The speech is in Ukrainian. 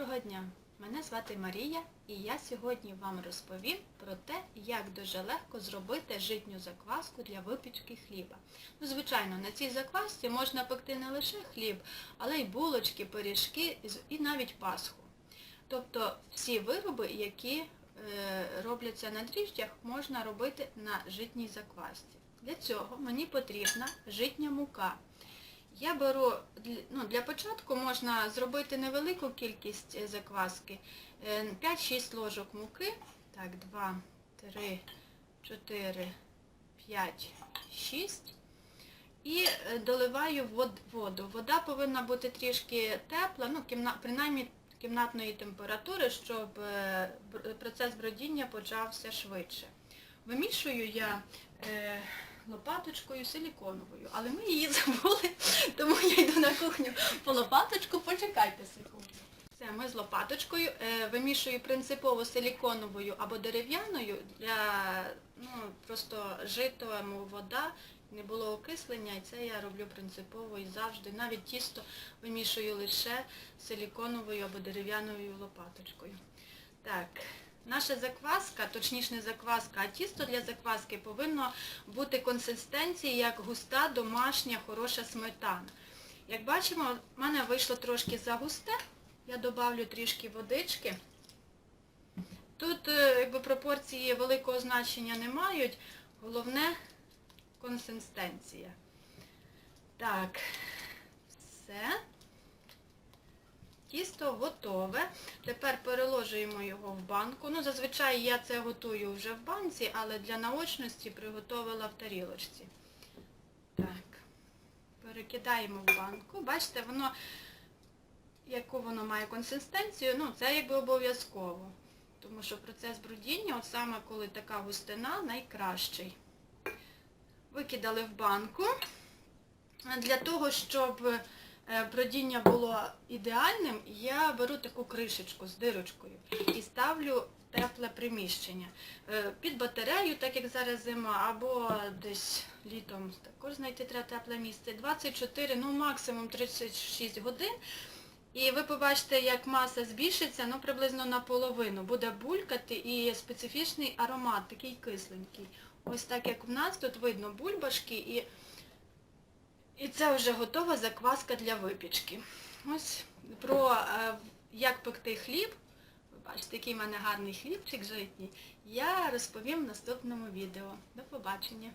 Доброго дня! Мене звати Марія і я сьогодні вам розповім про те, як дуже легко зробити житню закваску для випічки хліба. Ну, звичайно, на цій заквасці можна пекти не лише хліб, але й булочки, пиріжки і навіть пасху. Тобто всі вироби, які е, робляться на дріжджах, можна робити на житній заквасці. Для цього мені потрібна житня мука. Я беру, ну, для початку можна зробити невелику кількість е, закваски. Е, 5-6 ложок муки. Так, 2, 3, 4, 5, 6. І е, доливаю воду. Вода повинна бути трішки тепла, ну, принаймні кімнатної температури, щоб е, процес бродіння почався швидше. Вимішую я е, лопаточкою силіконовою, але ми її забули, тому я йду на кухню по лопаточку, почекайте секунду. Все, ми з лопаточкою е, вимішую принципово силіконовою або дерев'яною для ну, просто житому вода, не було окислення, і це я роблю принципово і завжди. Навіть тісто вимішую лише силіконовою або дерев'яною лопаточкою. Так, наша закваска, точніше не закваска, а тісто для закваски повинно бути консистенції як густа, домашня, хороша сметана. Як бачимо, в мене вийшло трошки загусте, я додавлю трішки водички. Тут е, якби, пропорції великого значення не мають, головне консистенція. Так, все. Тісто готове. Тепер переложуємо його в банку. Ну, зазвичай я це готую вже в банці, але для наочності приготувала в тарілочці. Так, перекидаємо в банку. Бачите, воно, яку воно має консистенцію, ну, це якби обов'язково. Тому що процес брудіння, от саме коли така густина, найкращий. Викидали в банку. Для того, щоб бродіння було ідеальним, я беру таку кришечку з дирочкою і ставлю в тепле приміщення. Е, Під батарею, так як зараз зима, або десь літом також знайти треба тепле місце. 24, ну максимум 36 годин. І ви побачите, як маса збільшиться, ну приблизно наполовину. Буде булькати і специфічний аромат, такий кисленький. Ось так як в нас тут видно бульбашки і і це вже готова закваска для випічки. Ось про е, як пекти хліб, ви бачите, який в мене гарний хлібчик житній, я розповім в наступному відео. До побачення.